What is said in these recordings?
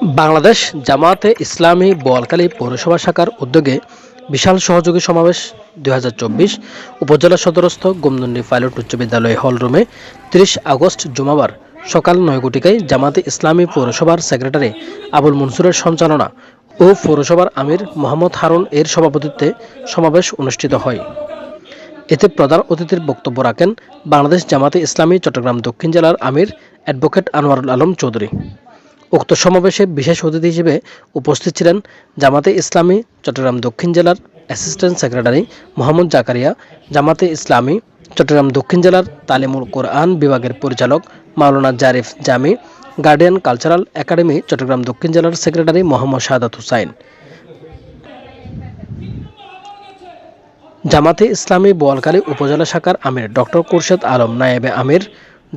বাংলাদেশ জামায়াতে ইসলামী বোয়ালখালী পৌরসভা শাখার উদ্যোগে বিশাল সহযোগী সমাবেশ দুই হাজার চব্বিশ উপজেলা সদরস্থ গোমদন্ডি পাইলট উচ্চ বিদ্যালয় হল রুমে তিরিশ আগস্ট জুমাবার সকাল নয় কোটিকায় জামাতে ইসলামী পৌরসভার সেক্রেটারি আবুল মনসুরের সঞ্চালনা ও পৌরসভার আমির মোহাম্মদ হারুন এর সভাপতিত্বে সমাবেশ অনুষ্ঠিত হয়। এতে প্রধান অতিথির বক্তব্য রাখেন বাংলাদেশ জামাতে ইসলামী চট্টগ্রাম দক্ষিণ জেলার আমির অ্যাডভোকেট আনোয়ারুল আলম চৌধুরী। উক্ত সমাবেশে বিশেষ অতিথি হিসেবে উপস্থিত ছিলেন জামাতে ইসলামী, চট্টগ্রাম দক্ষিণ জেলার অ্যাসিস্ট্যান্ট সেক্রেটারি মোহাম্মদ জাকারিয়া, জামাতে ইসলামী, চট্টগ্রাম দক্ষিণ জেলার তালিমুল কোরআন বিভাগের পরিচালক মাওলানা Zarif Jami, guardian cultural academy, Chattogram দক্ষিণ জেলার সেক্রেটারি মোহাম্মদ শাহাদাত হুসাইন। জামাতে ইসলামী বোয়ালখালী উপজেলা শাখার আমির ডক্টর কুরশেদ আলম, নায়েবে আমির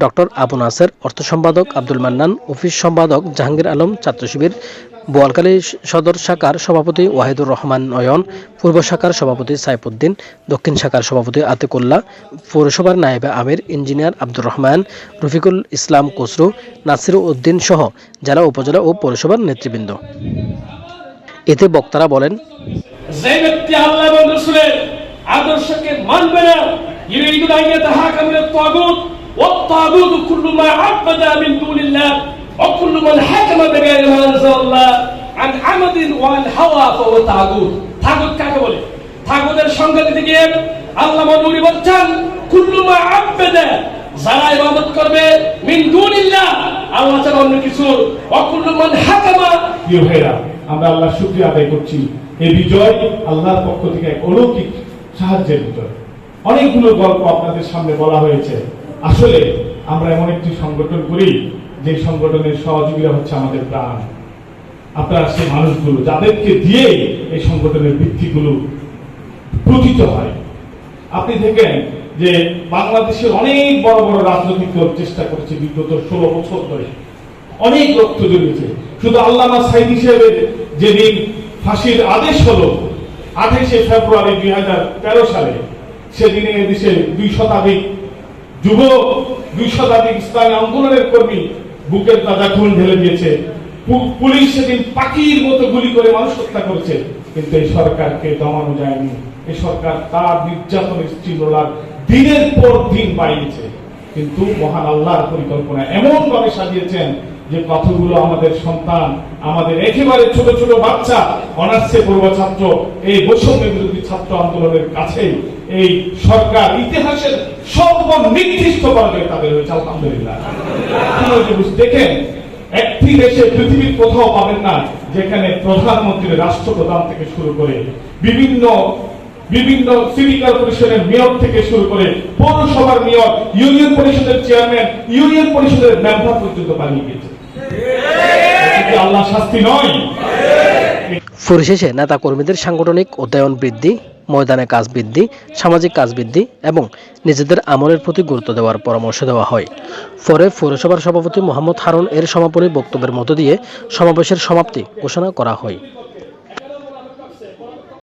ডক্টর আবু নাসের অর্থ সম্পাদক, আব্দুল মান্নান অফিস সম্পাদক, জাহাঙ্গীর আলম ছাত্র শিবির, বোয়ালখালী সদর শাখার সভাপতি ওয়াহিদুর রহমান নয়ন, পূর্ব শাখার সভাপতি সাইফুদ্দিন, দক্ষিণ শাখার সভাপতি আতিকুল্লাহ, পৌরসভার নায়েবে আমির, ইঞ্জিনিয়ার আব্দুর রহমান, রফিকুল ইসলাম কসরু নাসির উদ্দিন সহ জেলা, উপজেলা ও পৌরসভার নেতৃবৃন্দ। এতে বক্তারা বলেন, যে ব্যক্তি আল্লাহ এবং আদর্শকে মানবে না তাগুত কুল্লু মা আবাদা মিন দুনিল্লাহ ওয়া কুল্লু মান হাকামা বিগাইরি মা আনজালাল্লাহ আন আমাদিন ওয়া আন হাওয়া ফাহুয়া তাগুত তাগুত কাকে বলে? তাগুতের সংজ্ঞা দিতে গিয়ে আল্লাহ মনুরি বলছেন, কুল্লু মা আবাদা যারা ইবাদত করবে, মিন দুনিল্লাহ আল্লাহ ছাড়া অন্য কিছু। ওয়া কুল্লু মান হাকামা ভাইরা আমরা আল্লাহর শুকরিয়া আদায় করছি। এই বিজয় আল্লাহর পক্ষ থেকে এক অলৌকিক সাহায্যের বিজয়। অনেকগুলো গল্প আপনাদের সামনে বলা হয়েছে। আসলে আমরা এমন একটি সংগঠন করি যে সংগঠনের সহযোগীরা হচ্ছে আমাদের প্রাণ। আপনারা সেই মানুষগুলো, যাদেরকে দিয়ে এই সংগঠনের ভিত্তিগুলো প্রচিত হয়। আপনি দেখেন যে বাংলাদেশের অনেক বড় বড় রাজনৈতিক দল চেষ্টা করেছে বিগত ষোলো বছর ধরে। অনেক রক্ত জড়িয়েছে শুধু আল্লামা সাইদ হিসেবে যেদিন ফাঁসির আদেশ হলো আঠাইশে ফেব্রুয়ারি দুই হাজার তেরো সালে, সেদিনে এদেশে দুই শতাধিক যুব দুই শতাধিক ইসলামী আন্দোলনের কর্মী বুকের তাজা খুন ঢেলে দিয়েছে। পুলিশ সেদিন পাখির মতো গুলি করে মানুষ হত্যা করেছে। কিন্তু এই সরকারকে দমানো যায়নি। এই সরকার তার নির্যাতনের স্ত্রীলার দিনের পর দিন বাড়িয়েছে কিন্তু মহান আল্লাহর পরিকল্পনা এমন ভাবে সাজিয়েছেন যে কতগুলো আমাদের সন্তান, আমাদের একেবারে ছোট ছোট বাচ্চা, অনার্সে পড়ুয়া ছাত্র, এই বৈষম্য বিরোধী ছাত্র আন্দোলনের কাছে এই সরকার ইতিহাসের সর্বনির্দিষ্ট পরাজয় তাদের হয়েছে আলহামদুলিল্লাহ। দেখেন, একটি দেশে পৃথিবীর কোথাও পাবেন না, যেখানে প্রধানমন্ত্রী, রাষ্ট্রপ্রধান থেকে শুরু করে বিভিন্ন বিভিন্ন সিটি কর্পোরেশনের মেয়র থেকে শুরু করে পৌরসভার মেয়র ইউনিয়ন পরিষদের চেয়ারম্যান ইউনিয়ন পরিষদের মেম্বার পর্যন্ত পালিয়ে গেছে আল্লাহ শাস্তি নয়। পরিশেষে নেতা কর্মীদের সাংগঠনিক অধ্যয়ন বৃদ্ধি। ময়দানে কাজ বৃদ্ধি, সামাজিক কাজ বৃদ্ধি এবং নিজেদের আমলের প্রতি গুরুত্ব দেওয়ার পরামর্শ দেওয়া হয়। পরে পৌরসভার সভাপতি মোহাম্মদ হারুন এর সমাপনী বক্তব্যের মধ্য দিয়ে সমাবেশের সমাপ্তি ঘোষণা করা হয়।